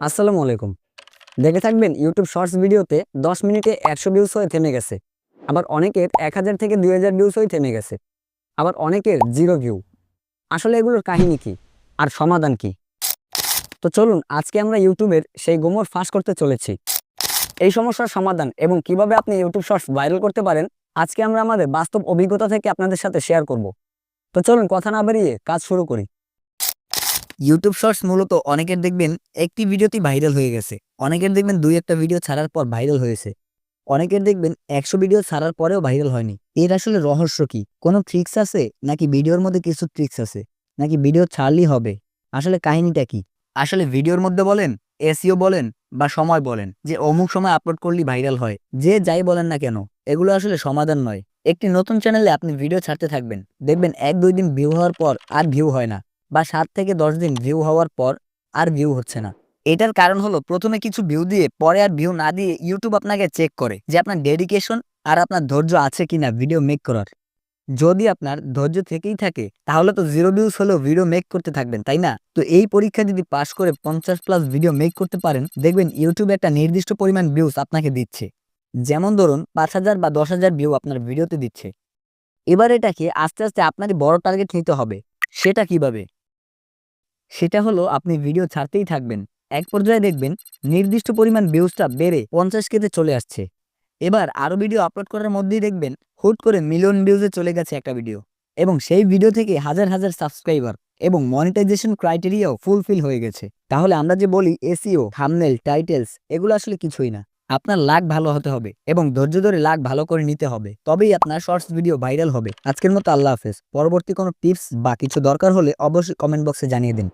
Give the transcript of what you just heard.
আসসালামু আলাইকুম। দেখে থাকবেন ইউটিউব শর্টস ভিডিওতে দশ মিনিটে একশো ভিউজ হয়ে থেমে গেছে। আবার অনেকের এক হাজার থেকে দুই হাজার ভিউজ হয়ে থেমে গেছে। আবার অনেকের জিরো ভিউ আসলে এগুলোর কাহিনী কি? আর সমাধান কি? তো চলুন আজকে আমরা ইউটিউবের সেই গোমর ফাঁস করতে চলেছি। এই সমস্যার সমাধান এবং কীভাবে আপনি ইউটিউব শর্টস ভাইরাল করতে পারেন, আজকে আমরা আমাদের বাস্তব অভিজ্ঞতা থেকে আপনাদের সাথে শেয়ার করব। তো চলুন কথা না বাড়িয়ে কাজ শুরু করি। ইউটিউব শর্টস মূলত অনেকের দেখবেন একটি ভিডিওতেই ভাইরাল হয়ে গেছে। অনেকের দেখবেন দুই একটা ভিডিও ছাড়ার পর ভাইরাল হয়েছে। অনেকের দেখবেন একশো ভিডিও ছাড়ার পরেও ভাইরাল হয়নি। এর আসলে রহস্য কি? কোনো ট্রিক্স আছে? নাকি ভিডিওর মধ্যে কিছু ট্রিক্স আছে? নাকি ভিডিও ছাড়লেই হবে? আসলে কাহিনীটা কি? আসলে ভিডিওর মধ্যে বলেন এসিও বলেন বা সময় বলেন, যে অমুক সময় আপলোড করলেই ভাইরাল হয়, যে যাই বলেন না কেন, এগুলো আসলে সমাধান নয়। একটি নতুন চ্যানেলে আপনি ভিডিও ছাড়তে থাকবেন। দেখবেন এক দুই দিন ভিউ হওয়ার পর আর ভিউ হয় না। বা সাত থেকে দশ দিন ভিউ হওয়ার পর আর ভিউ হচ্ছে না। এটার কারণ হলো, প্রথমে কিছু ভিউ দিয়ে পরে আর ভিউ না দিয়ে ইউটিউব আপনাকে চেক করে যে আপনার ডেডিকেশন আর আপনার ধৈর্য আছে কিনা ভিডিও মেক করার। যদি আপনার ধৈর্য থেকেই থাকে, তাহলে তো জিরো ভিউজ হলেও ভিডিও মেক করতে থাকবেন, তাই না? তো এই পরীক্ষা যদি পাশ করে পঞ্চাশ প্লাস ভিডিও মেক করতে পারেন, দেখবেন ইউটিউবে একটা নির্দিষ্ট পরিমাণ ভিউজ আপনাকে দিচ্ছে। যেমন ধরুন, পাঁচ হাজার বা দশ হাজার ভিউ আপনার ভিডিওতে দিচ্ছে। এবার এটাকে আস্তে আস্তে আপনারই বড় টার্গেট নিতে হবে। সেটা কীভাবে? সেটা হলো আপনি ভিডিও ছাড়তেই থাকবেন। এক পর্যায়ে দেখবেন নির্দিষ্ট পরিমাণ ভিউজটা বেড়ে পঞ্চাশ কেতে চলে আসছে। এবার আরও ভিডিও আপলোড করার মধ্যেই দেখবেন হুট করে মিলিয়ন ভিউজে চলে গেছে একটা ভিডিও এবং সেই ভিডিও থেকে হাজার হাজার সাবস্ক্রাইবার এবং মনিটাইজেশন ক্রাইটেরিয়াও ফুলফিল হয়ে গেছে। তাহলে আমরা যে বলি এসিও থামনেল টাইটেলস এগুলো আসলে কিছুই না। আপনার লাগ ভালো হতে হবে এবং ধৈর্য ধরে লাগ ভালো করে নিতে হবে। তবেই আপনার শর্টস ভিডিও ভাইরাল হবে। আজকের মতো আল্লাহ হাফেজ। পরবর্তী কোনো টিপস বা কিছু দরকার হলে অবশ্যই কমেন্ট বক্সে জানিয়ে দিন।